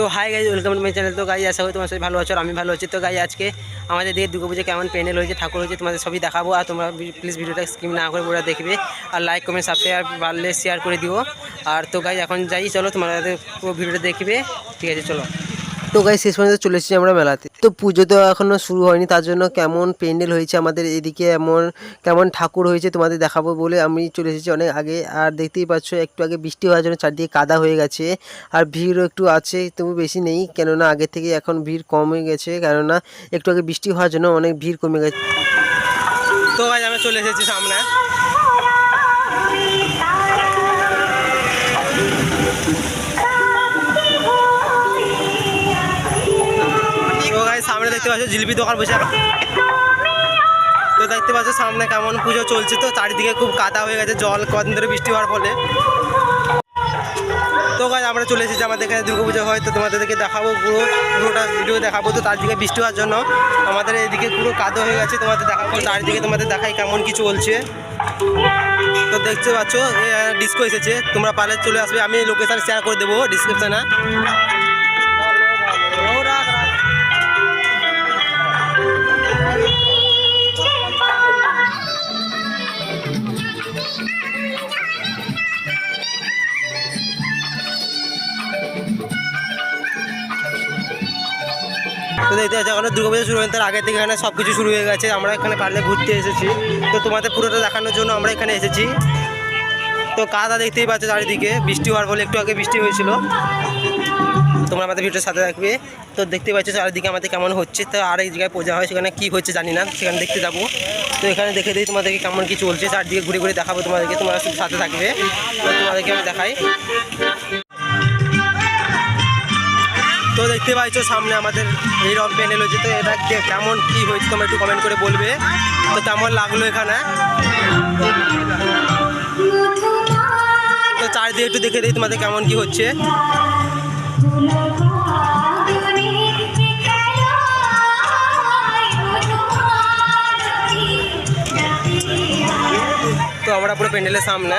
তো hi guy welcome to my channel তো guy আশা করি তোমার সবাই ভালো আছো আমি ভালো আছি। তো গাই আজকে আমাদের দিকে দুর্গা পুজো কেমন প্যান্ডেল হয়েছে, ঠাকুর হয়েছে, তোমাদের সবই দেখাবো। আর তোমরা প্লিজ ভিডিওটা স্কিম না করে পুরো দেখবে। আর লাইক কমেন্ট সাবস্ক্রাইব পারলে শেয়ার করে দিও। আর তো গাই এখন যাই, চলো তোমাদের পুরো ভিডিওটা দেখবে। ঠিক আছে, চলো। তো গাই শেষ পর্যন্ত চলে এসেছি আমরা মেলাতে। তো পুজো তো এখনও শুরু হয়নি, তার জন্য কেমন প্যান্ডেল হয়েছে আমাদের এদিকে, এমন, কেমন ঠাকুর হয়েছে তোমাদের দেখাবো বলে আমি চলে এসেছি অনেক আগে। আর দেখতেই পাচ্ছ, একটু আগে বৃষ্টি হওয়ার জন্য চারদিকে কাদা হয়ে গেছে, আর ভিড়ও একটু আছে, তবু বেশি নেই, কেননা আগে থেকে এখন ভিড় কমে গেছে, কেননা একটু আগে বৃষ্টি হওয়ার জন্য অনেক ভিড় কমে গেছে। তো আজ আমি চলে এসেছি সামনে। সামনে দেখতে পাচ্ছ জিলিপি দোকান বসে তো দেখতে পাচ্ছ সামনে কেমন পুজো চলছে। তো চারিদিকে খুব কাদা হয়ে গেছে, জল কদিন ধরে বৃষ্টি হওয়ার ফলে। তো গাছ আমরা চলে এসেছি আমাদের এখানে দুর্গা পুজো হয়। তো তোমাদেরকে দেখাবো পুরো, পুরোটা ভিডিও দেখাবো। তো তার দিকে বৃষ্টি হওয়ার জন্য আমাদের এদিকে পুরো কাদো হয়ে গেছে। তোমাদের দেখাবো, চারিদিকে তোমাদের দেখাই কেমন কি চলছে। তো দেখতে পাচ্ছ ডিস্কো এসেছে। তোমরা পারলে চলে আসবে। আমি লোকেশান শেয়ার করে দেবো ডিসক্রিপশানে তো দেখতে পাচ্ছি, এখন দুর্গা পুজো শুরু হয়ে তার আগে থেকে এখানে সব কিছু শুরু হয়ে গেছে। আমরা এখানে পারলে ঘুরতে এসেছি। তো তোমাদের পুরোটা দেখানোর জন্য আমরা এখানে এসেছি। তো কাদা দেখতেই পাচ্ছ চারিদিকে, বৃষ্টি হওয়ার ফলে একটু আগে বৃষ্টি হয়েছিল। তোমরা আমাদের ভিডিওর সাথে থাকবে। তো দেখতে পাচ্ছ চারিদিকে আমাদের কেমন হচ্ছে, তো আর জায়গায় পূজা হয়, সেখানে কী হচ্ছে জানি না, সেখানে দেখতে যাব। তো এখানে দেখে দিই তোমাদেরকে কেমন কি চলছে, চারদিকে ঘুরে ঘুরে দেখাবো তোমাদেরকে, তোমরা সাথে থাকবে। তোমাদেরকে আমি দেখাই। তো দেখতে পাচ্ছ সামনে আমাদের এই রক প্যানেল হয়েছে তো এটা কেমন কী হয়েছে তোমরা একটু কমেন্ট করে বলবে। তো কেমন লাগল এখানে? তো চারদিকে একটু দেখে দিই তোমাদের কেমন কি হচ্ছে। তো আমরা পুরো প্যান্ডেলের সামনে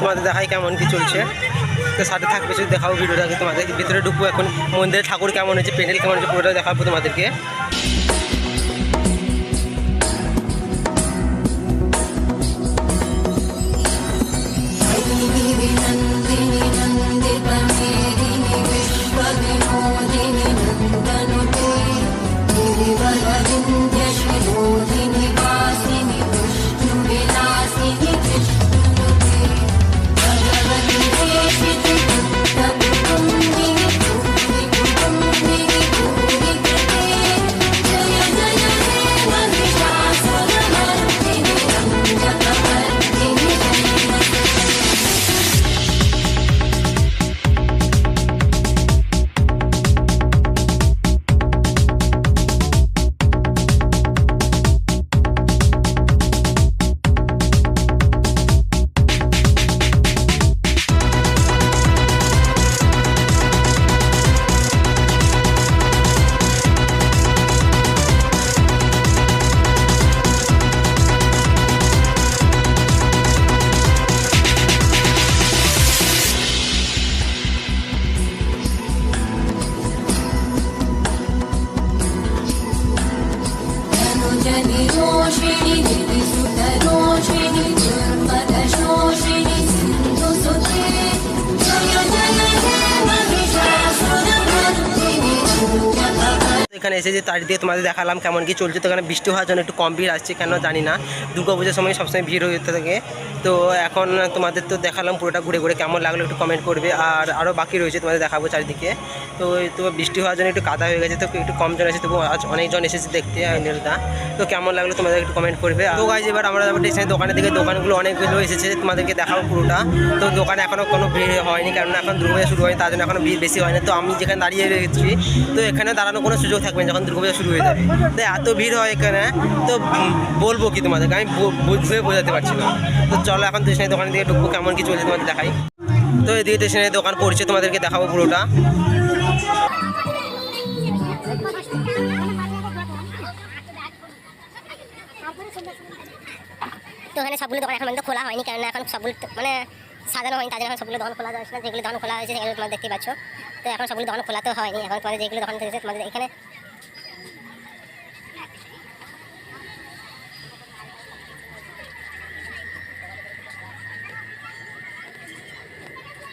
তোমাদের দেখাই কেমন কি চলছে। তো সাথে থাকবে যদি দেখাও ভিডিওটাকে তোমাদের ভিতরে ঢুকবো। এখন মন্দিরের ঠাকুর কেমন হয়েছে, প্যান্ডেল কেমন হয়েছে পুরোটা দেখাবো তোমাদেরকে। এখানে এসে যে দিয়ে তোমাদের দেখালাম কেমন কি চলছে, তো এখানে বৃষ্টি হওয়ার জন্য একটু কম ভিড় আসছে, কেন জানি না। দুর্গা পুজোর সময় সবসময় ভিড় হয়ে থাকে। তো এখন তোমাদের তো দেখালাম পুরোটা ঘুরে ঘুরে কেমন লাগল একটু কমেন্ট করবে। আর আরও বাকি রয়েছে তোমাদের দেখাবো চারিদিকে। তো তো বৃষ্টি হওয়ার জন্য একটু কাদা হয়ে গেছে, তো একটু কম জন এসেছে তবু আজ অনেকজন এসেছে দেখতে নীলদা। তো কেমন লাগল তোমাদের একটু কমেন্ট করবে? তো গাইজ এবার আমরা স্টেশনের দোকানের দিকে, দোকানগুলো অনেকগুলো এসেছে, তোমাদেরকে দেখাবো পুরোটা। তো দোকানে এখনও কোনো ভিড় হয়নি কারণ এখন দুর্গাপূজা শুরু হয়নি, তার জন্য এখনও ভিড় বেশি হয়নি। তো আমি যেখানে দাঁড়িয়ে রয়েছি, তো এখানে দাঁড়ানোর কোনো সুযোগ থাকবে যখন দুর্গাপূজা শুরু হয়ে যাবে। তো এত ভিড় হয় এখানে, তো বলব কি তোমাদেরকে, আমি বু- বুঝতে পারছি না। তো চলো এখন স্টেশনের দোকানের দিকে ঢুকবো, কেমন কি চলছে তোমাদের দেখাই। তো এদিকে স্টেশনের দোকান পড়ছে, তোমাদেরকে দেখাবো পুরোটা। তো এখানে সবগুলো দোকান এখন খোলা হয়নি, কেননা এখন সবগুলো মানে সাজানো হয়নি তাদের এখন সবগুলো দোকান খোলা যাচ্ছে না যেগুলো দোকান খোলা হয়েছে, সেগুলো তোমার দেখতে পাচ্ছ। তো এখন সবগুলো দোকান খোলাতে হয়নি। এখন তোমাদের যেগুলো দোকান এখানে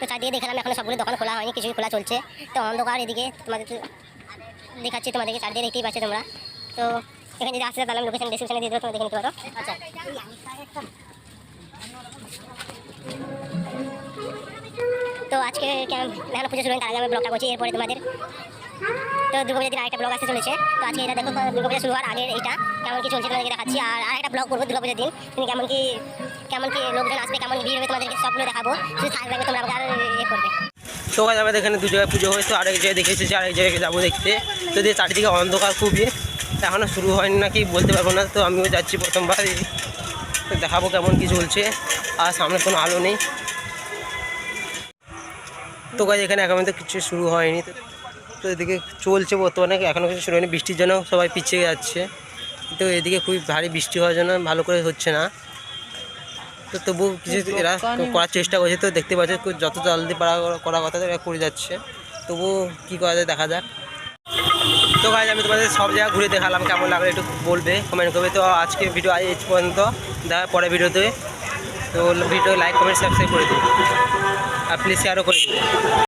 তো চারদিকে দেখালাম, এখন সবগুলো দোকান খোলা হয়নি, কিছুই খোলা চলছে। তো অন্ধকার এদিকে, তোমাদের দেখাচ্ছি, তোমাদেরকে চারদিকে দেখতেই পাচ্ছ তোমরা। তো এখানে যদি আসতে তাহলে লোকেশন ডিসক্রিপশনে দিয়ে দেবো তোমরা দেখে নিতে পারো। আচ্ছা। তো আজকে কেন পুজো শুরু তার আগে আমি ব্লগটা করছি, এরপরে তোমাদের তো দুর্গাপূজার দিন আরেকটা ব্লগ আসতে চলেছে। তো আজকে এটা দেখো, দুর্গাপূজা শুরু হওয়ার আগে এটা কেমন কি চলছে তোমাদেরকে দেখাচ্ছি। আর আরেকটা ব্লগ করব দুর্গাপূজার দিন। তুমি কেমন কি কেমন কি লোকজন আসবে, কেমন ভিড় হবে তোমাদেরকে সবগুলো দেখাবো। শুধু থাকবে, তোমরা আর ইয়ে করবে। তো গাছ আমাদের এখানে দু জায়গায় পুজো হয়েছে আরেক জায়গায় দেখে এসেছি, আরেক জায়গায় যাব দেখতে। তো দিয়ে চারিদিকে অন্ধকার খুবই এখনও শুরু হয়নি নাকি, বলতে পারব না। তো আমিও যাচ্ছি প্রথমবার। তো দেখাবো কেমন কি চলছে। আর সামনে কোনো আলো নেই। তো গাছ এখানে এখন তো কিছু শুরু হয়নি। তো এদিকে চলছে বর্তমানে এখনও কিছু শুরু হয়নি বৃষ্টির জন্য সবাই পিছিয়ে যাচ্ছে। তো এদিকে খুবই ভারী বৃষ্টি হওয়ার জন্য ভালো করে হচ্ছে না। তো তবু কিছু এরা করার চেষ্টা করছে তো দেখতে পাচ্ছে খুব যত জলদি পারা করার কথা এরা করে যাচ্ছে। তবু কী করা যায় দেখা যাক। তো গাছ আমি তোমাদের সব জায়গা ঘুরে দেখালাম কেমন লাগল একটু বলবে কমেন্ট করবে। তো আজকে ভিডিও আজ এই পর্যন্ত দেখা পরে ভিডিওতে তো ভিডিও লাইক কমেন্ট সাবস্ক্রাইব করে দিন আর প্লিজ শেয়ারও করে দিন